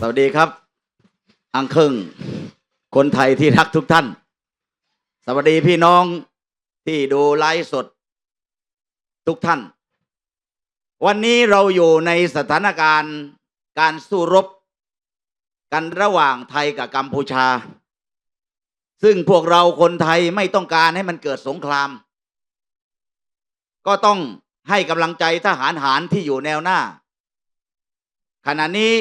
สวัสดีครับ อังคึงคนไทยที่รักทุกท่าน สวัสดีพี่น้องที่ดูไลฟ์สดทุกท่าน วันนี้เราอยู่ในสถานการณ์การสู้รบ กันระหว่างไทยกับกัมพูชา ซึ่งพวกเราคนไทยไม่ต้องการให้มันเกิดสงคราม ก็ต้องให้กำลังใจทหารหารที่อยู่แนวหน้า ขณะนี้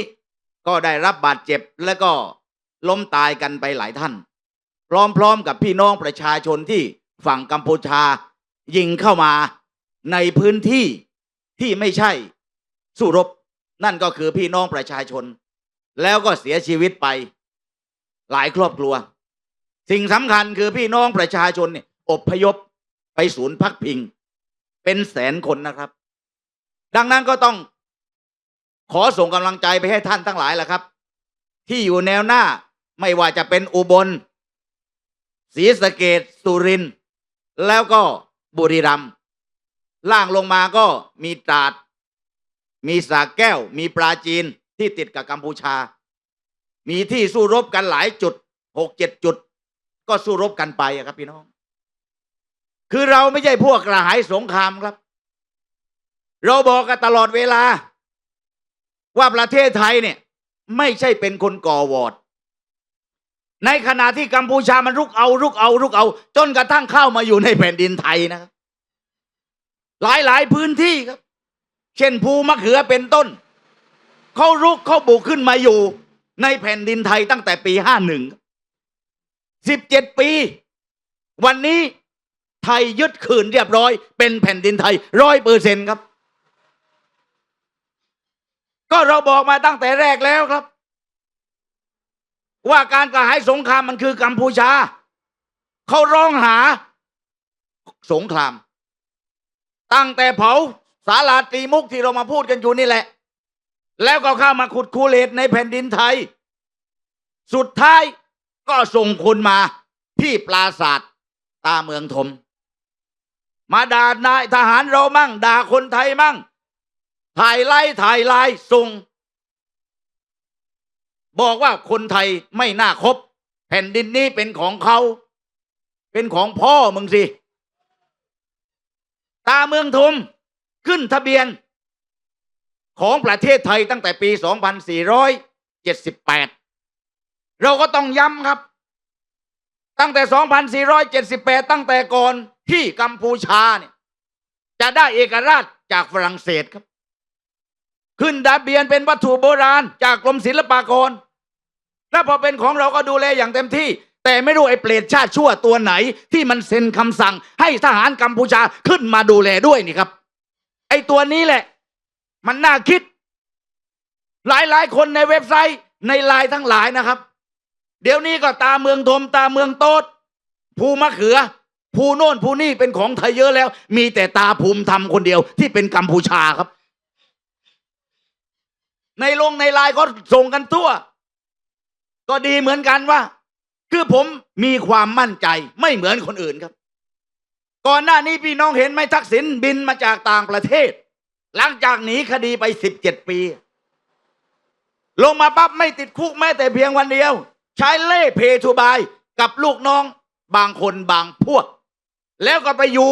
ก็ได้รับบาดเจ็บและก็ล้มตายกันไปหลายท่าน พร้อมๆกับพี่น้องประชาชนที่ฝั่งกัมพูชา ยิงเข้ามาในพื้นที่ที่ไม่ใช่สู้รบ นั่นก็คือพี่น้องประชาชน แล้วก็เสียชีวิตไปหลายครอบครัว สิ่งสำคัญคือพี่น้องประชาชนเนี่ยอพยพไปศูนย์พักพิง เป็นแสนคนนะครับ ดังนั้นก็ต้อง ขอส่งกำลังใจไปให้ท่านทั้งหลายแหละครับ ที่อยู่แนวหน้าไม่ว่าจะเป็นอุบลศรีสะเกดสุรินแล้วก็บุรีรัมย์ล่างลงมาก็มีตราด มีสาแก้ว มีปราจีนที่ติดกับกัมพูชา มีที่สู้รบกันหลายจุดหกเจ็ดจุด ก็สู้รบกันไปครับพี่น้อง คือเราไม่ใช่พวกกระหายสงครามครับ เราบอกกันตลอดเวลา ว่าประเทศไทยเนี่ยไม่ใช่เป็นคนก่อวอร์ดในขณะที่กัมพูชามันรุกเอารุกเอารุกเอา จนกระทั่งเข้ามาอยู่ในแผ่นดินไทยนะครับ หลายหลายๆพื้นที่ครับ เช่นภูมะเขือเป็นต้นเขารุกเขาบุกขึ้นมาอยู่ในแผ่นดินไทยตั้งแต่ปีห้าหนึ่งสิบเจ็ดปี วันนี้ไทยยึดคืนเรียบร้อย เป็นแผ่นดินไทยร้อยเปอร์เซ็นครับ ก็เราบอกมาตั้งแต่แรกแล้วครับ ว่าการกระหายสงครามมันคือกัมพูชาเขาร้องหา สงคราม ตั้งแต่เผาสาลาตีมุกที่เรามาพูดกันอยู่นี่แหละ แล้วก็เข้ามาขุดคูเลตในแผ่นดินไทย สุดท้ายก็ส่งคนมาที่ปราศาสตร์ตาเมืองธมมาด่านายทหารเรามั่งด่าคนไทยมั่ง ถ่ายไล่ถ่ายไลายส่ง บอกว่าคนไทยไม่น่าคบ แผ่นดินนี้เป็นของเขา เป็นของพ่อมึงสิ ตาเมืองทุมขึ้นทะเบียน ของประเทศไทยตั้งแต่ปี 2478 เราก็ต้องย้ำครับ ตั้งแต่ 2478 ตั้งแต่ก่อนที่กัมพูชาเนี่ยจะได้เอกราชจากฝรั่งเศสครับ ขึ้นทะเบียนเป็นวัตถุโบราณ จากกรมศิลปากร แล้วพอเป็นของเราก็ดูแลอย่างเต็มที่ แต่ไม่รู้ไอ้เปรตชาติชั่วตัวไหน ที่มันเซ็นคำสั่ง ให้ทหารกัมพูชาขึ้นมาดูแลด้วยนี่ครับ ไอ้ตัวนี้แหละ มันน่าคิด หลายๆ คนในเว็บไซต์ในไลน์ทั้งหลายนะครับ เดี๋ยวนี้ก็ตาเมืองทมตาเมืองโต๊ดภูมะเขือภูโน่นภูนี่เป็นของไทยเยอะแล้ว มีแต่ตาภูมิธรรมคนเดียวที่เป็นกัมพูชาครับ ในลงในไลน์ก็ส่งกันทั่ว ก็ดีเหมือนกันว่า คือผมมีความมั่นใจไม่เหมือนคนอื่นครับ ก่อนหน้านี้พี่น้องเห็นไหมทักษิณบินมาจากต่างประเทศ หลังจากหนีคดีไปสิบเจ็ดปี ลงมาปั๊บไม่ติดคุกแม้แต่เพียงวันเดียว ใช้เล่เพทูบายกับลูกน้องบางคนบางพวก แล้วก็ไปอยู่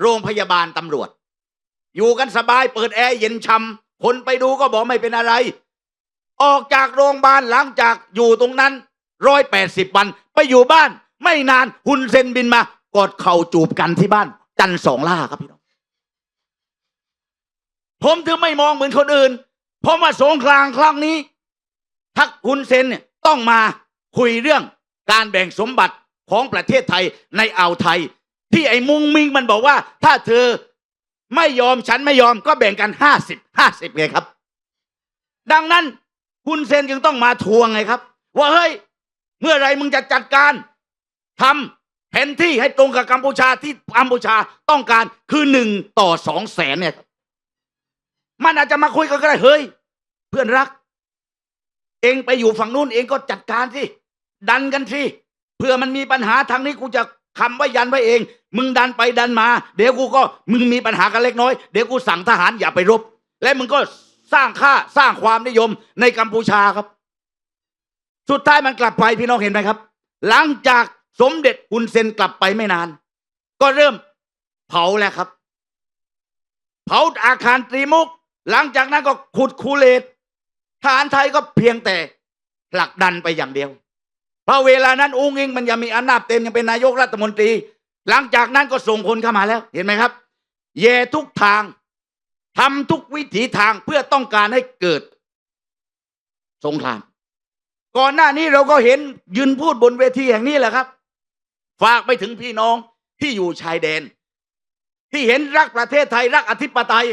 โรงพยาบาลตำรวจ อยู่กันสบายเปิดแอร์เย็นช่ำ คนไปดูก็บอกไม่เป็นอะไร ออกจากโรงพยาบาลหลังจากอยู่ตรงนั้นร้อยแปดสิบวัน ไปอยู่บ้าน ไม่นานฮุนเซนบินมากอดเข่าจูบกันที่บ้าน จันสองล่าครับพี่น้องผมถึงไม่มองเหมือนคนอื่น เพราะว่าสงครามครั้งนี้ ทักฮุนเซนเนี่ยต้องมาคุยเรื่องการแบ่งสมบัติของประเทศไทยในอ่าวไทย ที่ไอ้มุงมิงมันบอกว่า ถ้าเธอ ไม่ยอมฉันไม่ยอมก็แบ่งกันห้าสิบห้าสิบไงครับ ดังนั้นฮุนเซนจึงต้องมาทวงไงครับ ว่าเฮ้ย เมื่อไรมึงจะจัดการทำแผนที่ให้ตรงกับกัมพูชาที่กัมพูชาต้องการคือหนึ่งต่อสองแสนเนี่ยมันอาจจะมาคุยกันก็ได้เฮ้ย เพื่อนรัก เองไปอยู่ฝั่งนู้นเองก็จัดการสิดันกันสิเพื่อมันมีปัญหาทางนี้กูจะ คำไว้ยันไว้เอง มึงดันไปดันมา เดี๋ยวกูก็มึงมีปัญหากันเล็กน้อย เดี๋ยวกูสั่งทหารอย่าไปรบ และมึงก็สร้างค่าสร้างความนิยมในกัมพูชาครับ สุดท้ายมันกลับไปพี่น้องเห็นไหมครับ หลังจากสมเด็จฮุนเซนกลับไปไม่นาน ก็เริ่มเผาแล้วครับ เผาอาคารตรีมุก หลังจากนั้นก็ขุดคูเลตทหารไทยก็เพียงแต่ผลักดันไปอย่างเดียว เพราะเวลานั้นอุ้งอิงมันยังมีอำนาจเต็มยังเป็นนายกรัฐมนตรี หลังจากนั้นก็ส่งคนเข้ามาแล้ว เห็นไหมครับ แย่ทุกทางทำทุกวิถีทางเพื่อต้องการให้เกิด สงคราม ก่อนหน้านี้เราก็เห็นยืนพูดบนเวทีแห่งนี้แหละครับ ฝากไปถึงพี่น้องที่อยู่ชายแดน ที่เห็นรักประเทศไทยรักอธิปไตย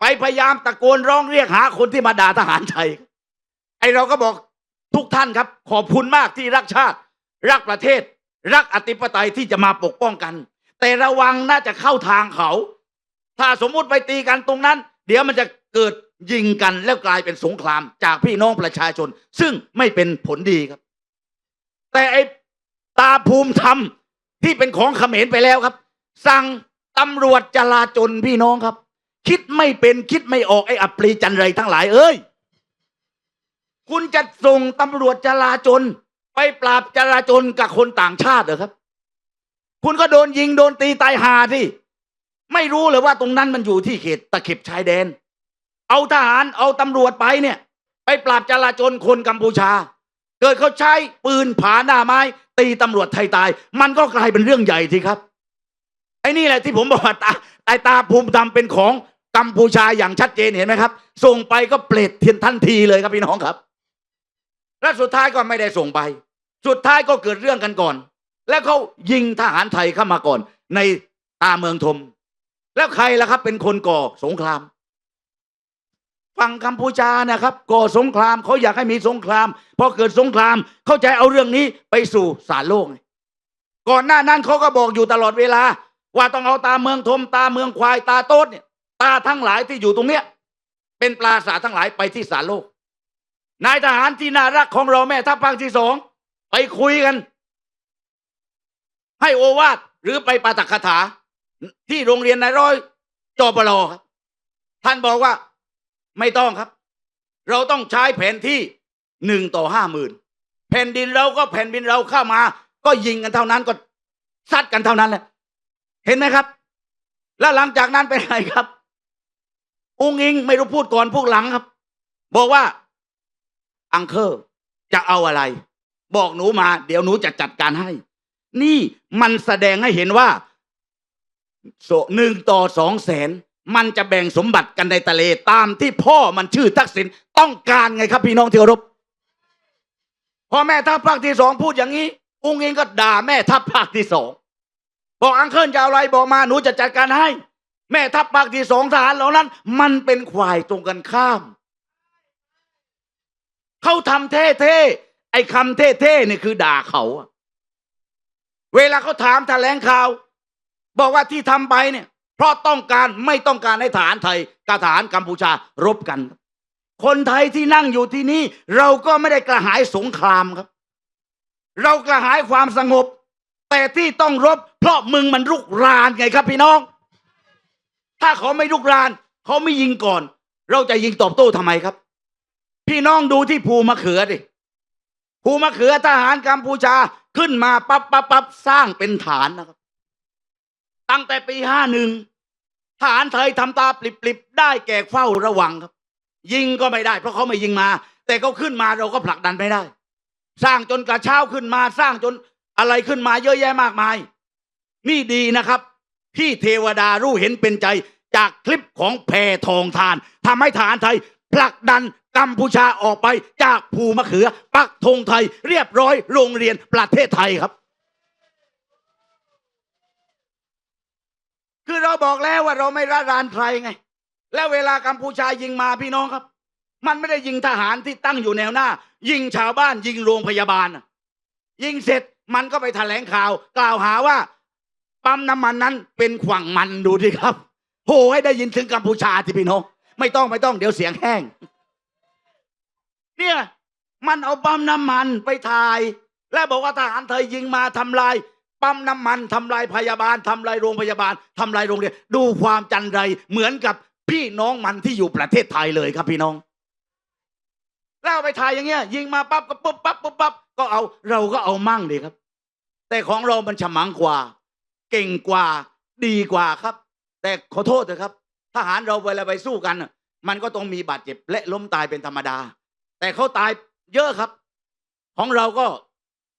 ไปพยายามตะโกนร้องเรียกหาคนที่มาด่าทหารไทยไอเราก็บอก ทุกท่านครับ ขอบคุณมากที่รักชาติ รักประเทศ รักอธิปไตยที่จะมาปกป้องกัน แต่ระวังน่าจะเข้าทางเขา ถ้าสมมุติไปตีกันตรงนั้น เดี๋ยวมันจะเกิดยิงกันแล้วกลายเป็นสงครามจากพี่น้องประชาชน ซึ่งไม่เป็นผลดีครับ แต่ไอตาภูมิธรรมที่เป็นของเขมรไปแล้วครับ สั่งตำรวจจราจนพี่น้องครับ คิดไม่เป็นคิดไม่ออกไอ้อัปรีจันไรทั้งหลายเอ้ย คุณจะส่งตำรวจจราจน ไปปราบจราจนกับคนต่างชาติเหรอครับ คุณก็โดนยิงโดนตีตายหาที่ไม่รู้เลยว่าตรงนั้นมันอยู่ที่เขตตะเข็บชายแดน เอาทหารเอาตำรวจไปเนี่ย ไปปราบจราจนคนกัมพูชา เกิดเขาใช้ปืนผาหน้าไม้ ตีตำรวจไทยตาย มันก็กลายเป็นเรื่องใหญ่ทีครับไอ้นี่แหละที่ผมบอกว่าตาไอตาภูมิธรรมเป็นของกัมพูชาอย่างชัดเจนเห็นไหมครับ ส่งไปก็เปลดเทียนทันทีเลยครับพี่น้องครับ และสุดท้ายก็ไม่ได้ส่งไป สุดท้ายก็เกิดเรื่องกันก่อน แล้วเขายิงทหารไทยเข้ามาก่อน ในตาเมืองทม แล้วใครล่ะครับ เป็นคนก่อสงคราม ฝั่งกัมพูชานะครับ ก่อสงครามเขาอยากให้มีสงครามพอเกิดสงครามเข้าใจเอาเรื่องนี้ไปสู่ศาลโลก ก่อนหน้านั้นเขาก็บอกอยู่ตลอดเวลา ว่าต้องเอาตาเมืองทม ตาเมืองควายตาโต๊ดเนี่ยตาทั้งหลายที่อยู่ตรงเนี้ยเป็นปราสาททั้งหลายไปที่ศาลโลก นายทหารที่น่ารักของเราแม่ทัพภาคที่สองไปคุยกัน ให้โอวาทหรือไปปาฐกคาถา ที่โรงเรียนนายร้อยจอปรครับ ท่านบอกว่าไม่ต้องครับ เราต้องใช้แผนที่หนึ่งต่อห้าหมื่นแผ่นดินเราก็แผ่นดินเราเข้ามา ก็ยิงกันเท่านั้นก็ซัดกันเท่านั้นแหละ เห็นไหมครับ แล้วหลังจากนั้นเป็นไงครับองค์อิงไม่รู้พูดก่อนพูดหลังครับ บอกว่า อังเคอร์จะเอาอะไร บอกหนูมา เดี๋ยวหนูจะจัดการให้ นี่มันแสดงให้เห็นว่าโสหนึ่งต่อสองแสนมันจะแบ่งสมบัติกันในทะเลตามที่พ่อมันชื่อทักษิณต้องการไงครับพี่น้องที่เคารพพอแม่ทัพภาคที่สองพูดอย่างนี้ อุ้งอิงก็ด่าแม่ทัพภาคที่สองบอกอังเคิลจะเอาอะไรบอกมาหนูจะจัดการให้ แม่ทัพภาคที่สองทหารเหล่านั้น มันเป็นควายตรงกันข้าม เขาทำเท่ๆไอ้คำเท่ๆนี่คือด่าเขาอะเวลาเขาถามแถลงข่าว บอกว่าที่ทำไปเนี่ย เพราะต้องการไม่ต้องการให้ทหารไทยกับทหารกัมพูชารบกัน คนไทยที่นั่งอยู่ที่นี่ เราก็ไม่ได้กระหายสงครามครับ เรากระหายความสงบ แต่ที่ต้องรบ เพราะมึงมันรุกรานไงครับพี่น้อง ถ้าเขาไม่รุกราน เขาไม่ยิงก่อน เราจะยิงตอบโต้ทำไมครับ พี่น้องดูที่ภูมะเขือดิภูมะเขือทหารกัมพูชาขึ้นมาปับปั๊บปั๊บสร้างเป็นฐานนะครับ ตั้งแต่ปีห้าหนึ่งทหารไทยทำตาปลิบๆได้แก่เฝ้าระวังครับ ยิงก็ไม่ได้ เพราะเขาไม่ยิงมา แต่เขาขึ้นมาเราก็ผลักดันไม่ได้ สร้างจนกระเช้าขึ้นมาสร้างจนอะไรขึ้นมาเยอะแยะมากมาย นี่ดีนะครับ ที่เทวดารู้เห็นเป็นใจจากคลิปของแพทองทานทำให้ทหารไทยผลักดัน กัมพูชาออกไปจากภูมะเขือ ปักธงไทยเรียบร้อยโรงเรียนประเทศไทยครับ คือเราบอกแล้วว่าเราไม่ระรานใครไง แล้วเวลากัมพูชายิงมาพี่น้องครับ มันไม่ได้ยิงทหารที่ตั้งอยู่แนวหน้า ยิงชาวบ้านยิงโรงพยาบาล ยิงเสร็จมันก็ไปแถลงข่าว กล่าวหาว่าปั๊มน้ำมันนั้นเป็นขวังมันดูดิครับโหให้ได้ยินถึงกัมพูชาที่พี่น้อง ไม่ต้องไม่ต้องเดี๋ยวเสียงแห้ง เนี่ยมันเอาปั๊มน้ำมันไปถ่าย และบอกว่าทหารไทยยิงมาทำลายปั๊มน้ำมันทำลายพยาบาลทำลายโรงพยาบาลทำลายโรงเรียนดูความจันไรเหมือนกับพี่น้องมันที่อยู่ประเทศไทยเลยครับพี่น้องแล้วเอาไปถ่ายอย่างเงี้ย ยิงมาปั๊บก็ปุ๊บปั๊บปุ๊บปั๊บก็เอาเราก็เอามั่งดีครับ แต่ของเรามันฉมังกว่า เก่งกว่าดีกว่าครับ แต่ขอโทษเถอะครับ ทหารเราเวลาไปสู้กัน มันก็ต้องมีบาดเจ็บและล้มตายเป็นธรรมดา แต่เขาตายเยอะครับ ของเราก็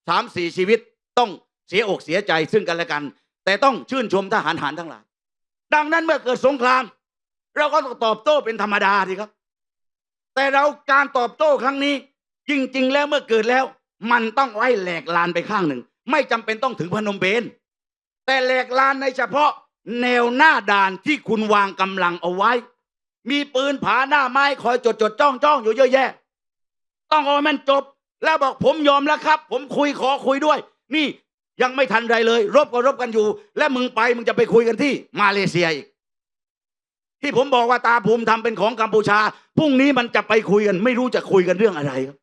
สามสี่ชีวิตต้องเสียอกเสียใจซึ่งกันและกัน แต่ต้องชื่นชมทหารหารทั้งหลาย ดังนั้นเมื่อเกิดสงคราม เราก็ต้องตอบโต้เป็นธรรมดาสิครับ แต่เราการตอบโต้ครั้งนี้ จริง ๆ แล้วเมื่อเกิดแล้ว มันต้องไว้แหลกลานไปข้างหนึ่ง ไม่จำเป็นต้องถึงพนมเปญแต่แหลกลานในเฉพาะแนวหน้าด่านที่คุณวางกำลังเอาไว้ มีปืนผาหน้าไม้คอยจดจดจ้องจ้องอยู่เยอะแยะ ต้องเอาให้มันจบ แล้วบอกผมยอมแล้วครับ ผมคุยขอคุยด้วย นี่ยังไม่ทันไรเลย รบก็รบกันอยู่ และมึงไปมึงจะไปคุยกันที่มาเลเซียอีก ที่ผมบอกว่าตาภูมิทำเป็นของกัมพูชาพรุ่งนี้มันจะไปคุยกัน ไม่รู้จะคุยกันเรื่องอะไรครับ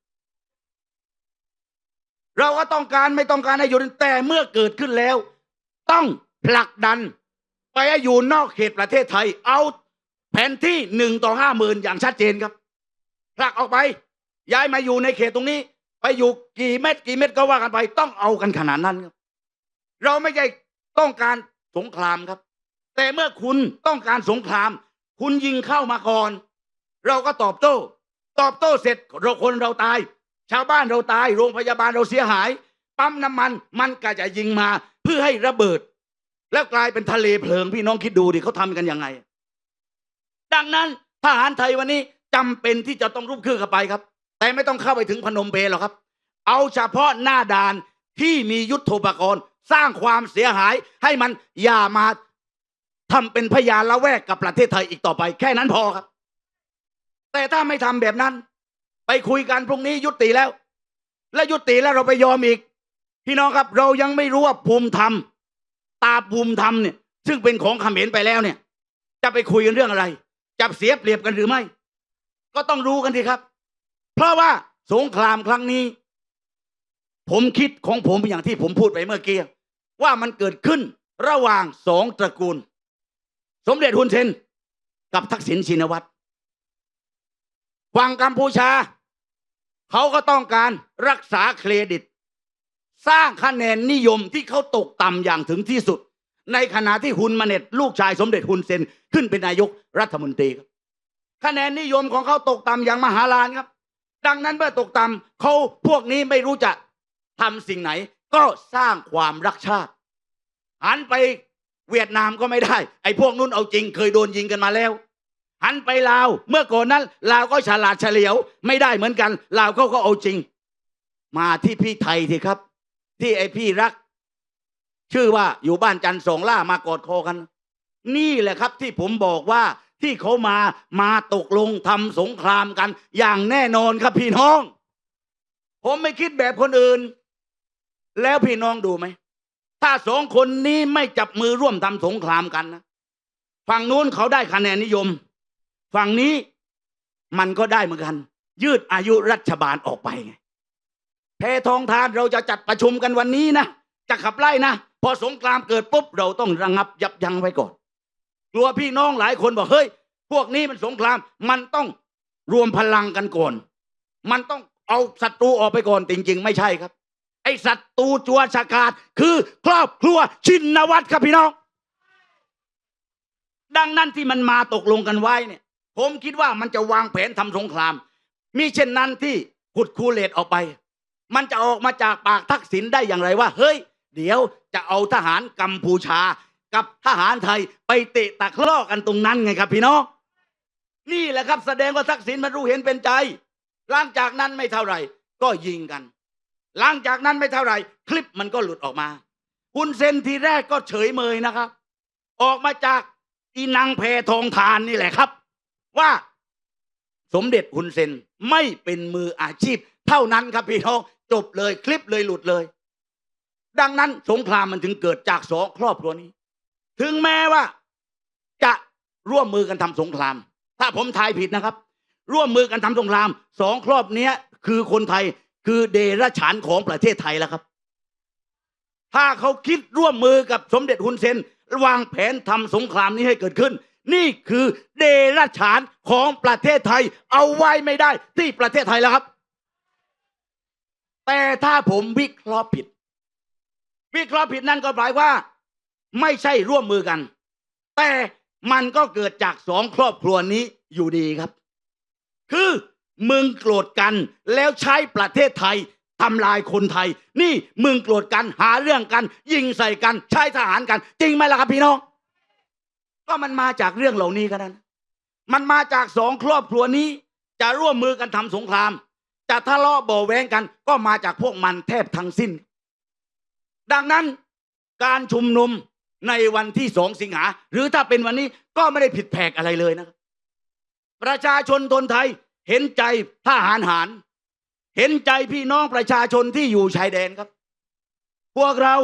เราก็ต้องการไม่ต้องการให้อยู่แต่เมื่อเกิดขึ้นแล้ว ต้องผลักดัน ไปอยู่นอกเขตประเทศไทย เอาแผนที่หนึ่งต่อห้าหมื่นอย่างชัดเจนครับผลักออกไป ย้ายมาอยู่ในเขตตรงนี้ ไปอยู่กี่เม็ดกี่เม็ดก็ว่ากันไป ต้องเอากันขนาดนั้นครับ เราไม่ใช่ต้องการสงครามครับ แต่เมื่อคุณต้องการสงคราม คุณยิงเข้ามาก่อน เราก็ตอบโต้ ตอบโต้เสร็จเราคนเราตาย ชาวบ้านเราตาย โรงพยาบาลเราเสียหาย ปั๊มน้ำมันมันก็จะยิงมาเพื่อให้ระเบิด แล้วกลายเป็นทะเลเพลิงพี่น้องคิดดูดิเขาทำกันยังไง ดังนั้นทหารไทยวันนี้จำเป็นที่จะต้องรุกคืบเข้าไปครับ แต่ไม่ต้องเข้าไปถึงพนมเปญหรอกครับ เอาเฉพาะหน้าด่านที่มียุทโธปกรณ์ สร้างความเสียหายให้มันอย่ามาทำเป็นพยานละแวกกับประเทศไทยอีกต่อไป แค่นั้นพอครับ แต่ถ้าไม่ทำแบบนั้น ไปคุยกันพรุ่งนี้ยุติแล้ว และยุติแล้วเราไปยอมอีก พี่น้องครับเรายังไม่รู้ว่าภูมิธรรม ตาภูมิธรรมเนี่ย ซึ่งเป็นของเขมรไปแล้วเนี่ย จะไปคุยกันเรื่องอะไร จะเสียเปรียบกันหรือไม่ ก็ต้องรู้กันทีครับ เพราะว่าสงครามครั้งนี้ ผมคิดของผมอย่างที่ผมพูดไปเมื่อกี้ว่ามันเกิดขึ้นระหว่างสองตระกูล สมเด็จฮุนเซนกับทักษิณชินวัตรฝั่งกัมพูชา เขาก็ต้องการรักษาเครดิต สร้างคะแนนนิยมที่เขาตกต่ำอย่างถึงที่สุด ในขณะที่ฮุนมาเน็ต ลูกชายสมเด็จฮุนเซนขึ้นเป็นนายกรัฐมนตรีครับคะแนนนิยมของเขาตกต่ำอย่างมหาศาลครับ ดังนั้นเมื่อตกต่ำเขาพวกนี้ไม่รู้จะทำสิ่งไหน ก็สร้างความรักชาติหันไปเวียดนามก็ไม่ได้ ไอ้พวกนู้นเอาจริง เคยโดนยิงกันมาแล้วหันไปลาว เมื่อก่อนนั้นลาวก็ฉลาดเฉลียว ไม่ได้เหมือนกันลาวเขาก็เอาจริง มาที่พี่ไทยทีครับ ที่ไอ้พี่รัก ชื่อว่าอยู่บ้านจันทร์สองล่ามากอดคอกัน นี่แหละครับที่ผมบอกว่า ที่เขามามาตกลงทำสงครามกัน อย่างแน่นอนครับพี่น้อง ผมไม่คิดแบบคนอื่น แล้วพี่น้องดูไหม ถ้าสองคนนี้ไม่จับมือร่วมทำสงครามกันนะฝั่งนู้นเขาได้คะแนนนิยม ฝั่งนี้มันก็ได้เหมือนกัน ยืดอายุรัฐบาลออกไปไงแพทองทานเราจะจัดประชุมกันวันนี้นะจะขับไล่นะ พอสงครามเกิดปุ๊บเราต้องระงับยับยั้งไว้ก่อน กลัวพี่น้องหลายคนบอกเฮ้ย พวกนี้มันสงคราม มันต้องรวมพลังกันก่อน มันต้องเอาศัตรูออกไปก่อนจริง ๆ ไม่ใช่ครับ ไอศัตรูจัวชากาศคือครอบครัวชินวัตรครับพี่น้อง ดังนั้นที่มันมาตกลงกันไว้เนี่ย ผมคิดว่ามันจะวางแผนทำสงคราม มีเช่นนั้นที่ขุดคูเลตออกไป มันจะออกมาจากปากทักษิณได้อย่างไรว่า เฮ้ย เดี๋ยวจะเอาทหารกัมพูชา กับทหารไทยไปเตะตะคลอกกันตรงนั้นไงครับ พี่น้องนี่แหละครับ แสดงว่าทักษิณมันรู้เห็นเป็นใจ หลังจากนั้นไม่เท่าไหร่ ก็ยิงกัน หลังจากนั้นไม่เท่าไหร่ คลิปมันก็หลุดออกมาคุณเซนทีแรกก็เฉยเมยนะครับ ออกมาจากอีนางแพทองทานนี่แหละครับ ว่าสมเด็จฮุนเซนไม่เป็นมืออาชีพ เท่านั้นครับพี่น้องจบเลยคลิปเลยหลุดเลย ดังนั้นสงครามมันถึงเกิดจากสองครอบครัวนี้ ถึงแม้ว่า จะร่วมมือกันทำสงคราม ถ้าผมทายผิดนะครับ ร่วมมือกันทำสงครามสองครอบเนี้ย คือคนไทยคือเดรัจฉานของประเทศไทยแล้วครับ ถ้าเขาคิดร่วมมือกับสมเด็จฮุนเซนวางแผนทำสงครามนี้ให้เกิดขึ้น นี่คือเดรัจฉานของประเทศไทย เอาไว้ไม่ได้ที่ประเทศไทยแล้วครับ แต่ถ้าผมวิเคราะห์ผิด วิเคราะห์ผิดนั่นก็หมายว่า ไม่ใช่ร่วมมือกัน แต่มันก็เกิดจากสองครอบครัวนี้อยู่ดีครับ คือมึงโกรธกันแล้วใช้ประเทศไทยทำลายคนไทย นี่มึงโกรธกันหาเรื่องกัน ยิงใส่กันใช้ทหารกัน จริงไหมล่ะครับพี่น้อง ก็มันมาจากเรื่องเหล่านี้กันนั้น มันมาจากสองครอบครัวนี้ จะร่วมมือกันทำสงคราม จะทะเลาะเบาแวงกัน ก็มาจากพวกมันแทบทั้งสิ้น ดังนั้นการชุมนุม ในวันที่สองสิงหา หรือถ้าเป็นวันนี้ก็ไม่ได้ผิดแผกอะไรเลยนะครับ ประชาชนทนไทยเห็นใจทหารหาร เห็นใจพี่น้องประชาชนที่อยู่ชายแดนครับ พวกเรา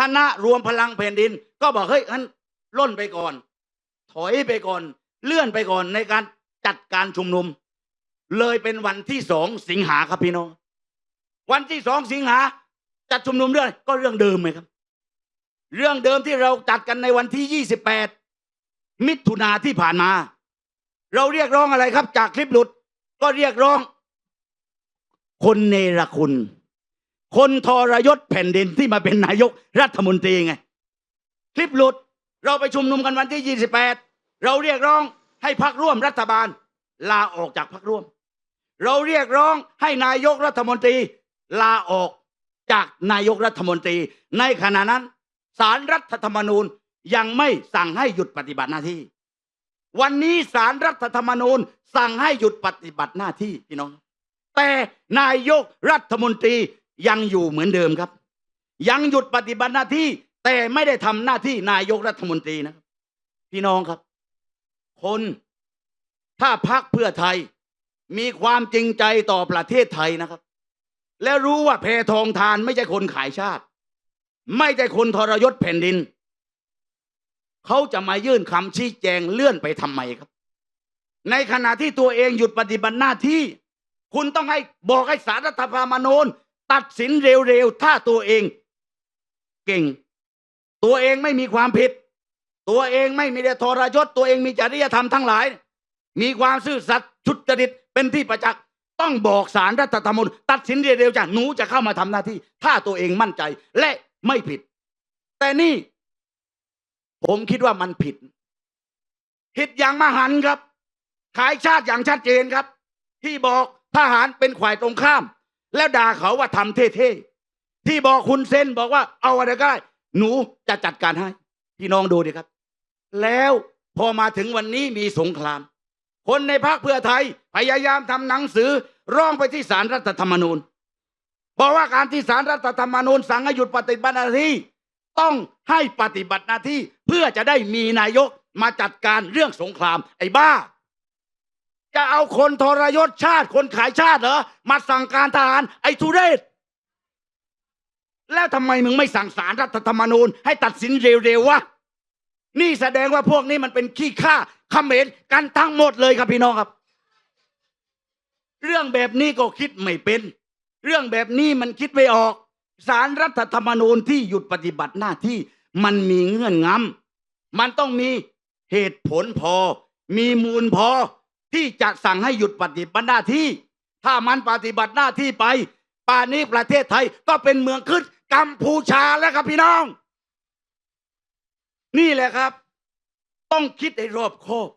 คณะรวมพลังแผ่นดิน ก็บอกเฮ้ยงั้นล่นไปก่อน ถอยไปก่อน เลื่อนไปก่อนในการจัดการชุมนุม เลยเป็นวันที่สองสิงหาครับพี่น้อง วันที่สองสิงหาจัดชุมนุมเรื่องอะไรก็เรื่องเดิมไหมครับ เรื่องเดิมที่เราจัดกันในวันที่ยี่สิบแปดมิถุนาที่ผ่านมา เราเรียกร้องอะไรครับ จากคลิปหลุด ก็เรียกร้อง คนเนรคุณ คนทรยศแผ่นดินที่มาเป็นนายกรัฐมนตรีไง คลิปหลุดเราไปชุมนุมกันวันที่ 28 เราเรียกร้องให้พักร่วมรัฐบาล ลาออกจากพักร่วม เราเรียกร้องให้นายกรัฐมนตรี ลาออกจากนายกรัฐมนตรี ในขณะนั้น สารรัฐธรรมนูญยังไม่สั่งให้หยุดปฏิบัติหน้าที่ วันนี้สารรัฐธรรมนูญสั่งให้หยุดปฏิบัติหน้าที่พี่น้อง แต่นายกรัฐมนตรียังอยู่เหมือนเดิมครับ ยังหยุดปฏิบัติหน้าที่ แต่ไม่ได้ทำหน้าที่นายกรัฐมนตรีนะครับ พี่น้องครับ คนถ้าพักเพื่อไทยมีความจริงใจต่อประเทศไทยนะครับ และรู้ว่าแพทองทานไม่ใช่คนขายชาติ ไม่ใช่คนทรยศแผ่นดิน เขาจะมายื่นคำชี้แจงเลื่อนไปทำไมครับ ในขณะที่ตัวเองหยุดปฏิบัติหน้าที่ คุณต้องให้บอกให้สารรัฐธรรมนูญตัดสินเร็วๆ ถ้าตัวเองเก่ง ตัวเองไม่มีความผิด ตัวเองไม่มีแต่ทรยศ ตัวเองมีจริยธรรมทั้งหลาย มีความซื่อสัตย์ชุดจริตเป็นที่ประจักษ์ต้องบอกสารรัฐธรรมนูญตัดสินเร็วๆจ้ะหนูจะเข้ามาทำหน้าที่ ถ้าตัวเองมั่นใจ และ ไม่ผิด แต่นี่ ผมคิดว่ามันผิด ผิดอย่างมหันครับ ขายชาติอย่างชัดเจนครับ ที่บอกทหารเป็นฝ่ายตรงข้าม แล้วด่าเขาว่าทำเท่ๆที่บอกคุณเซนบอกว่าเอาอะไรก็ได้ หนูจะจัดการให้ พี่น้องดูดิครับ แล้วพอมาถึงวันนี้มีสงคราม คนในพรรคเพื่อไทยพยายามทำหนังสือร้องไปที่ศาลรัฐธรรมนูญ ราะว่าการที่ศาลรัฐธรรมนูญสั่งให้หยุดปฏิบัติหน้าที่ต้องให้ปฏิบัติหน้าที่เพื่อจะได้มีนายกมาจัดการเรื่องสงคราม ไอ้บ้า จะเอาคนทรยศชาติคนขายชาติเหรอมาสั่งการทหารไอ้ทุเรศ แล้วทำไมมึงไม่สั่งสารรัฐธรรมนูญ ให้ตัดสินเร็วๆวะนี่แสดงว่าพวกนี้มันเป็นขี้ข้าเขมรกันทั้งหมดเลยครับพี่น้องครับ เรื่องแบบนี้ก็คิดไม่เป็น เรื่องแบบนี้มันคิดไม่ออกสารรัฐธรรมนูญที่หยุดปฏิบัติหน้าที่มันมีเงื่อนงำมันต้องมีเหตุผลพอ มีมูลพอที่จะสั่งให้หยุดปฏิบัติหน้าที่ ถ้ามันปฏิบัติหน้าที่ไป ป่านนี้ประเทศไทยก็เป็นเมืองขึ้นกัมพูชาแล้วครับพี่น้อง นี่แหละครับ ต้องคิดให้รอบคอบ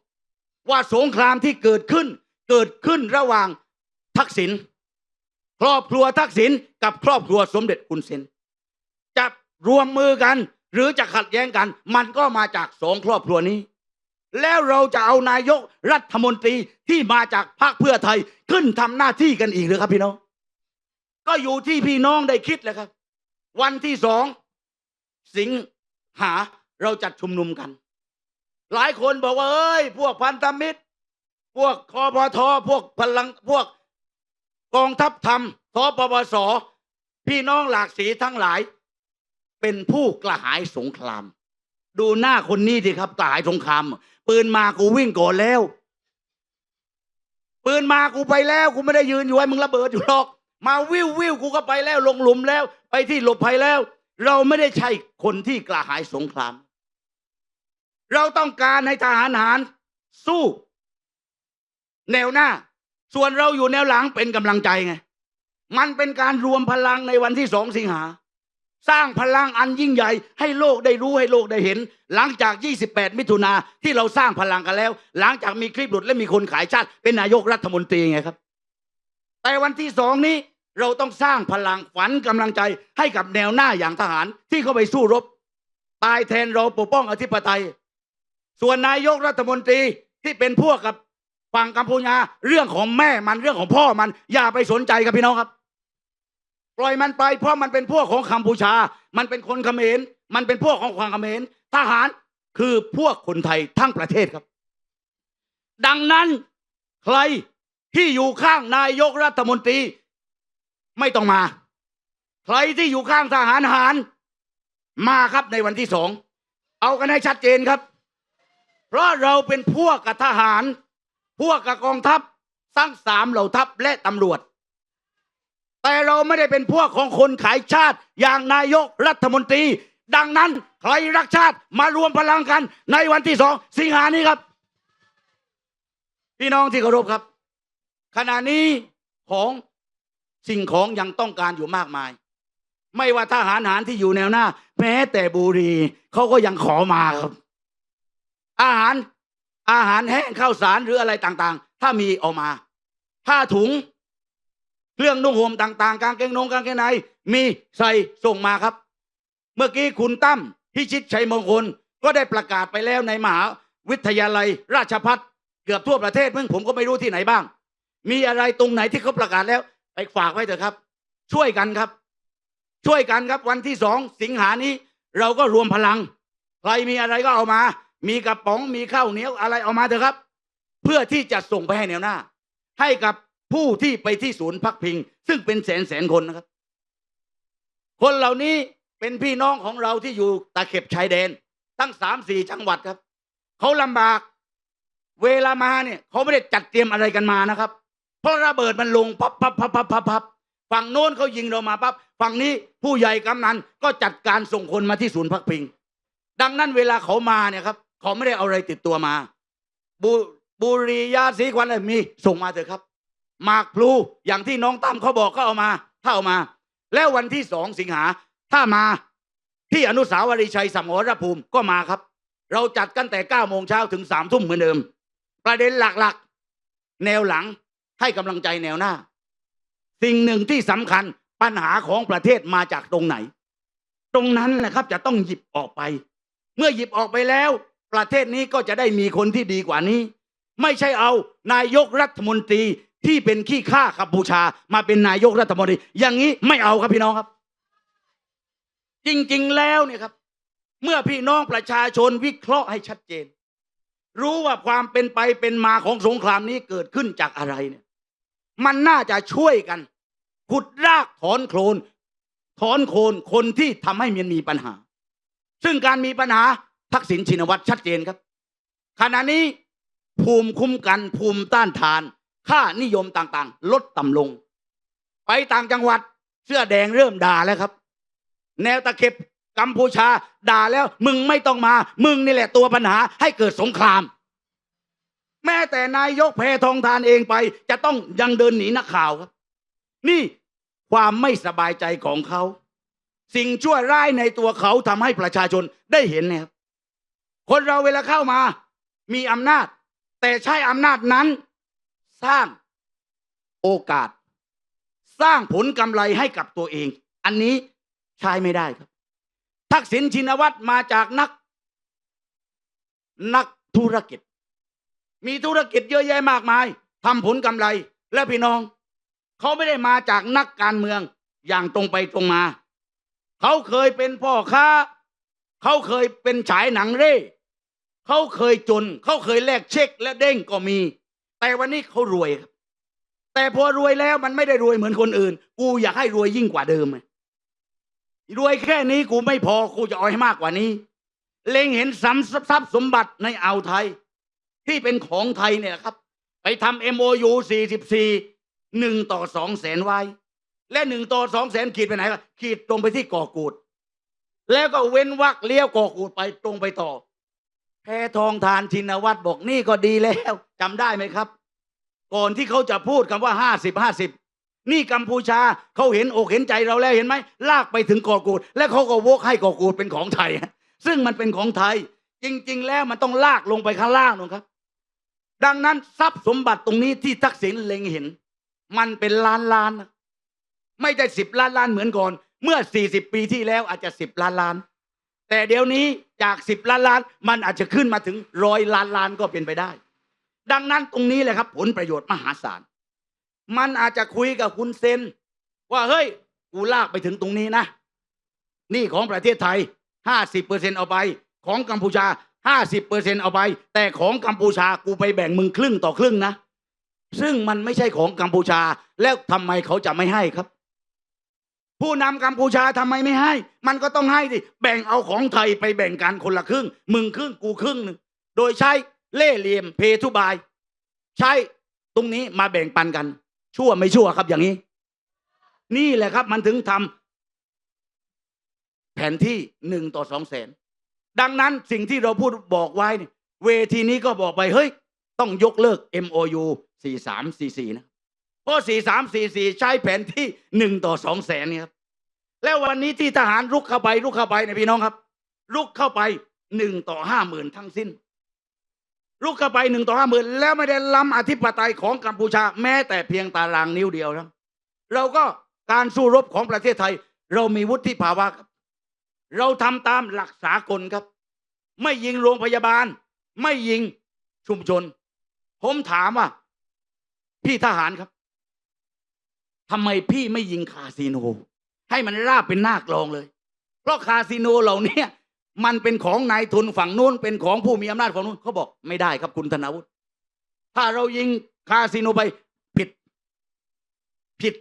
ว่าสงครามที่เกิดขึ้น เกิดขึ้นระหว่างทักษิณ ครอบครัวทักษิณกับครอบครัวสมเด็จคุณเซนจะรวมมือกัน หรือจะขัดแย้งกัน มันก็มาจากสองครอบครัวนี้ แล้วเราจะเอานายกรัฐมนตรีที่มาจากพรรคเพื่อไทยขึ้นทำหน้าที่กันอีกหรือครับพี่น้อง ก็อยู่ที่พี่น้องได้คิดแหละครับ วันที่สองสิงหาเราจัดชุมนุมกัน หลายคนบอกว่าเอ้ย พวกพันธมิตร พวกคอพทพวกพลังพวก กองทัพธรรมทปปส พี่น้องหลากสีทั้งหลาย เป็นผู้กระหายสงคราม ดูหน้าคนนี้ดิครับกระหายสงคราม ปืนมากูวิ่งก่อนแล้ว ปืนมากูไปแล้ว กูไม่ได้ยืนอยู่ไว้มึงระเบิดอยู่หรอก มาวิววิวกูก็ไปแล้ว ลงหลุมแล้ว ไปที่หลบภัยแล้ว เราไม่ได้ใช่คนที่กระหายสงคราม เราต้องการให้ทหารหารสู้ แนวหน้า ส่วนเราอยู่แนวหลังเป็นกำลังใจไง มันเป็นการรวมพลังในวันที่สองสิงหา สร้างพลังอันยิ่งใหญ่ ให้โลกได้รู้ให้โลกได้เห็น หลังจาก 28 มิถุนาที่เราสร้างพลังกันแล้ว หลังจากมีคลิปหลุดและมีคนขายชาติ เป็นนายกรัฐมนตรีไงครับ แต่วันที่สองนี้เราต้องสร้างพลังฝันกำลังใจให้กับแนวหน้าอย่างทหารที่เข้าไปสู้รบ ตายแทนเราปกป้องอธิปไตย ส่วนนายกรัฐมนตรีที่เป็นพวกกับ ฝั่งกัมพูชาเรื่องของแม่มันเรื่องของพ่อมัน อย่าไปสนใจครับพี่น้องครับ ปล่อยมันไปเพราะมันเป็นพวกของกัมพูชา มันเป็นคนเขมรมันเป็นพวกของความเขมรทหารคือพวกคนไทยทั้งประเทศครับ ดังนั้นใครที่อยู่ข้างนายกรัฐมนตรีไม่ต้องมา ใครที่อยู่ข้างทหารหาร มาครับในวันที่สอง เอากันให้ชัดเจนครับ เพราะเราเป็นพวกกับทหาร พวกกับกองทัพทั้งสามเหล่าทัพและตำรวจ แต่เราไม่ได้เป็นพวกของคนขายชาติอย่างนายกรัฐมนตรี ดังนั้นใครรักชาติมารวมพลังกันในวันที่สองสิงหานี้ครับ พี่น้องที่เคารพครับ ขณะนี้ของสิ่งของยังต้องการอยู่มากมาย ไม่ว่าทหารหารที่อยู่แนวหน้า แม้แต่บุรีเขาก็ยังขอมาครับ อาหาร อาหารแห้งข้าวสารหรืออะไรต่างๆ ถ้ามีเออกมา ผ้าถุง เครื่องนุ่งห่มต่างๆ กางเกงนงกางเกงใน มีใส่ส่งมาครับ เมื่อกี้คุณตั้มพิชิตชัยมงคลก็ได้ประกาศไปแล้วในมหาวิทยาลัยราชพัฒเกือบทั่วประเทศเพิ่งผมก็ไม่รู้ที่ไหนบ้าง มีอะไรตรงไหนที่เขาประกาศแล้ว ไปฝากไว้เถอะครับ ช่วยกันครับ ช่วยกันครับวันที่สองสิงหานี้ เราก็รวมพลัง ใครมีอะไรก็เอามา มีกระป๋องมีข้าวเหนียวอะไรเอามาเถอะครับ เพื่อที่จะส่งไปให้แนวหน้า ให้กับผู้ที่ไปที่ศูนย์พักพิง ซึ่งเป็นแสนแสนคนนะครับ คนเหล่านี้เป็นพี่น้องของเราที่อยู่ตะเข็บชายแดน ตั้งสามสี่จังหวัดครับเขาลำบากเวลามาเนี่ยเขาไม่ได้จัดเตรียมอะไรกันมานะครับ เพราะระเบิดมันลงพับพับพับพับพับพับฝั่งโน้นเขายิงเรามาปั๊บฝั่งนี้ผู้ใหญ่กำนันก็จัดการส่งคนมาที่ศูนย์พักพิง ดังนั้นเวลาเขามาเนี่ยครับ เขาไม่ได้เอาอะไรติดตัวมาบุบุรียาสีควันอะไรมีส่งมาเถอะครับหมากพลูอย่างที่น้องตั้มเขาบอกก็เอามาถ้าเอามา แล้ววันที่สองสิงหาถ้ามาที่อนุสาวรีย์ชัยสมรภูมิก็มาครับ เราจัดกันแต่เก้าโมงเช้าถึงสามทุ่มเหมือนเดิม ประเด็นหลักๆ แนวหลังให้กำลังใจแนวหน้า สิ่งหนึ่งที่สำคัญปัญหาของประเทศมาจากตรงไหน ตรงนั้นนะครับจะต้องหยิบออกไป เมื่อหยิบออกไปแล้ว ประเทศนี้ก็จะได้มีคนที่ดีกว่านี้ ไม่ใช่เอานายกรัฐมนตรีที่เป็นขี้ข้ากัมพูชา มาเป็นนายกรัฐมนตรี อย่างนี้ไม่เอาครับพี่น้องครับ จริงๆแล้วเนี่ยครับ เมื่อพี่น้องประชาชนวิเคราะห์ให้ชัดเจน รู้ว่าความเป็นไปเป็นมาของสงครามนี้เกิดขึ้นจากอะไรเนี่ย มันน่าจะช่วยกันขุดรากถอนโคลนถอนโคนคนที่ทำให้มันมีปัญหา ซึ่งการมีปัญหา ทักษิณชินวัตรชัดเจนครับ ขณะนี้ภูมิคุ้มกันภูมิต้านทาน ค่านิยมต่างๆ ลดต่ำลง ไปต่างจังหวัดเสื้อแดงเริ่มด่าแล้วครับ แนวตะเข็บกัมพูชา ด่าแล้ว มึงไม่ต้องมา มึงนี่แหละตัวปัญหาให้เกิดสงคราม แม้แต่นายกแพทองทานเองไป จะต้องยังเดินหนีนักข่าวครับ นี่ความไม่สบายใจของเขา สิ่งชั่วร้ายในตัวเขาทำให้ประชาชนได้เห็นนะครับ คนเราเวลาเข้ามา มีอำนาจ แต่ใช้อำนาจนั้น สร้างโอกาส สร้างผลกำไรให้กับตัวเอง อันนี้ใช้ไม่ได้ครับ ทักษิณชินวัตรมาจากนัก นักธุรกิจ มีธุรกิจเยอะแยะมากมายทำผลกำไรและพี่น้อง เขาไม่ได้มาจากนักการเมืองอย่างตรงไปตรงมา เขาเคยเป็นพ่อค้า เขาเคยเป็นฉายหนังเร่ เขาเคยจน เขาเคยแลกเช็คและเด้งก็มี แต่วันนี้เขารวยครับ แต่พอรวยแล้วมันไม่ได้รวยเหมือนคนอื่น กูอยากให้รวยยิ่งกว่าเดิมรวยแค่นี้กูไม่พอกูจะเอาให้มากกว่านี้ เล็งเห็นสำทรัพย์สมบัติในอ่าวไทย ที่เป็นของไทยเนี่ยนะครับ ไปทำ MOU 44หนึ่งต่อสองแสนไว้ และหนึ่งต่อสองแสนขีดไปไหนครับขีดตรงไปที่ก่อกูด แล้วก็เว้นวักเลี้ยวก่อกูดไปตรงไปต่อ แพทองทานชินวัตรบอกนี่ก็ดีแล้วจำได้ไหมครับ ก่อนที่เขาจะพูดคำว่าห้าสิบห้าสิบนี่กัมพูชาเขาเห็นอกเห็นใจเราแล้วเห็นไหมลากไปถึงกาะกูด และเขาก็โวกให้กาะกูดเป็นของไทย ซึ่งมันเป็นของไทย จริง ๆ แล้วมันต้องลากลงไปข้างล่างนู่นครับ ดังนั้นทรัพย์สมบัติตรงนี้ที่ทักษิณเล็งเห็น มันเป็นล้านล้าน ไม่ได้สิบล้านล้านเหมือนก่อน เมื่อสี่สิบปีที่แล้วอาจจะสิบล้านล้าน แต่เดี๋ยวนี้จากสิบล้านล้าน มันอาจจะขึ้นมาถึงร้อยล้านล้านก็เป็นไปได้ ดังนั้นตรงนี้แหละครับ ผลประโยชน์มหาศาล มันอาจจะคุยกับคุณเซนว่าเฮ้ยกูลากไปถึงตรงนี้นะนี่ของประเทศไทยห้าสิบเปอร์เซ็นเอาไป ของกัมพูชาห้าสิบเปอร์เซ็นเอาไป แต่ของกัมพูชากูไปแบ่งมึงครึ่งต่อครึ่งนะ ซึ่งมันไม่ใช่ของกัมพูชาแล้วทำไมเขาจะไม่ให้ครับ ผู้นำกัมพูชาทำไมไม่ให้ มันก็ต้องให้ดิแบ่งเอาของไทยไปแบ่งกันคนละครึ่ง มึงครึ่งกูครึ่งหนึ่งโดยใช้เล่เหลี่ยมเพทุบาย ใช้ตรงนี้มาแบ่งปันกัน ชั่วไม่ชั่วครับอย่างนี้ นี่แหละครับมันถึงทำแผนที่หนึ่งต่อสองแสนดังนั้นสิ่งที่เราพูดบอกไว้เนี่ยเวทีนี้ก็บอกไปเฮ้ย ต้องยกเลิก MOU 4344นะ เพราะ 4344 ใช้แผนที่หนึ่งต่อสองแสนเนี่ยครับ แล้ววันนี้ที่ทหารรุกเข้าไปรุกเข้าไปเนี่ยพี่น้องครับรุกเข้าไปหนึ่งต่อห้าหมื่นทั้งสิ้นรุกเข้าไปหนึ่งต่อห้าหมื่นแล้วไม่ได้ล้ำอธิปไตยของกัมพูชาแม้แต่เพียงตารางนิ้วเดียวนะเราก็การสู้รบของประเทศไทย เรามีวุฒิภาวะครับ เราทำตามหลักสากลครับ ไม่ยิงโรงพยาบาล ไม่ยิงชุมชน ผมถามว่า พี่ทหารครับ ทำไมพี่ไม่ยิงคาสิโน ให้มันราบเป็นหน้ากลองเลย เพราะคาสิโนเหล่านี้มันเป็นของนายทุนฝั่งนู้นเป็นของผู้มีอำนาจฝั่งนู้นเขาบอกไม่ได้ครับคุณธนาวุฒิถ้าเรายิงคาสิโนไปผิด ผิด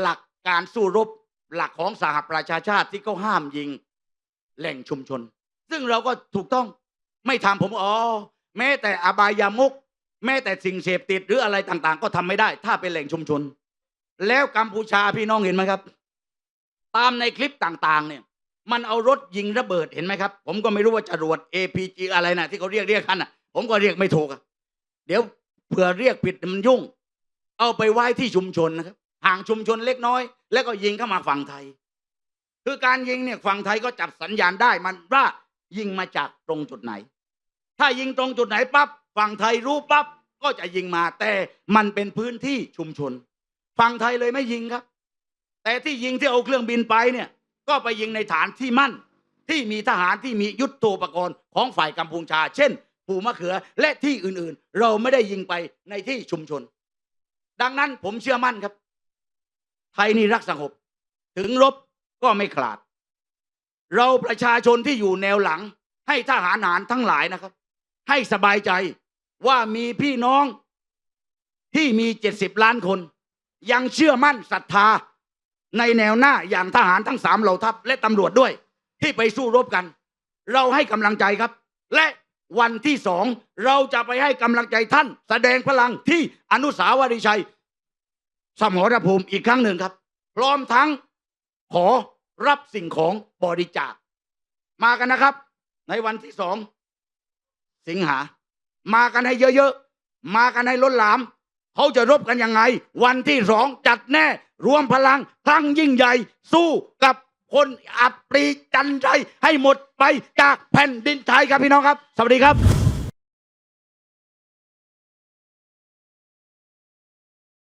หลักการสู้รบหลักของสหประชาชาติที่เขาห้ามยิงแหล่งชุมชน ซึ่งเราก็ถูกต้องไม่ทำผมอ๋อแม้แต่อบายามุก แม้แต่สิ่งเสพติดหรืออะไรต่างๆ ก็ทำไม่ได้ ถ้าเป็นแหล่งชุมชน แล้วกัมพูชาพี่น้องเห็นไหมครับ ตามในคลิปต่างๆ เนี่ย มันเอารถยิงระเบิดเห็นไหมครับ ผมก็ไม่รู้ว่าจรวด APG อะไรนะที่เขาเรียกเรียกกันอะ ผมก็เรียกไม่ถูกอะเดี๋ยวเผื่อเรียกผิดมันยุ่ง เอาไปไว้ที่ชุมชนนะครับ ห่างชุมชนเล็กน้อย แล้วก็ยิงเข้ามาฝั่งไทย คือการยิงเนี่ยฝั่งไทยก็จับสัญญาณได้มันว่ายิงมาจากตรงจุดไหน ถ้ายิงตรงจุดไหนปั๊บฝั่งไทยรู้ปั๊บก็จะยิงมาแต่มันเป็นพื้นที่ชุมชน ฝั่งไทยเลยไม่ยิงครับ แต่ที่ยิงที่เอาเครื่องบินไปเนี่ยก็ไปยิงในฐานที่มั่น ที่มีทหารที่มียุทโธปกรณ์ของฝ่ายกัมพูชา เช่นภูมะเขือและที่อื่นๆ เราไม่ได้ยิงไปในที่ชุมชน ดังนั้นผมเชื่อมั่นครับ ไทยนี่รักสงบถึงรบก็ไม่ขาด เราประชาชนที่อยู่แนวหลัง ให้ทหารหารทั้งหลายนะครับ ให้สบายใจว่ามีพี่น้องที่มีเจ็ดสิบล้านคน ยังเชื่อมั่นศรัทธาในแนวหน้าอย่างทหารทั้งสามเหล่าทัพและตำรวจด้วย ที่ไปสู้รบกัน เราให้กำลังใจครับ และวันที่สองเราจะไปให้กำลังใจท่าน แสดงพลังที่อนุสาวรีย์ชัย สมรภูมิอีกครั้งหนึ่งครับ พร้อมทั้งขอรับสิ่งของบริจาค มากันนะครับ ในวันที่สองสิงหา มากันให้เยอะๆ มากันให้ล้นหลาม เขาจะรบกันยังไง วันที่สองจัดแน่ รวมพลังครั้งยิ่งใหญ่ สู้กับคนอับปรีจันไรให้หมดไปจากแผ่นดินไทยครับพี่น้องครับ สวัสดีครับ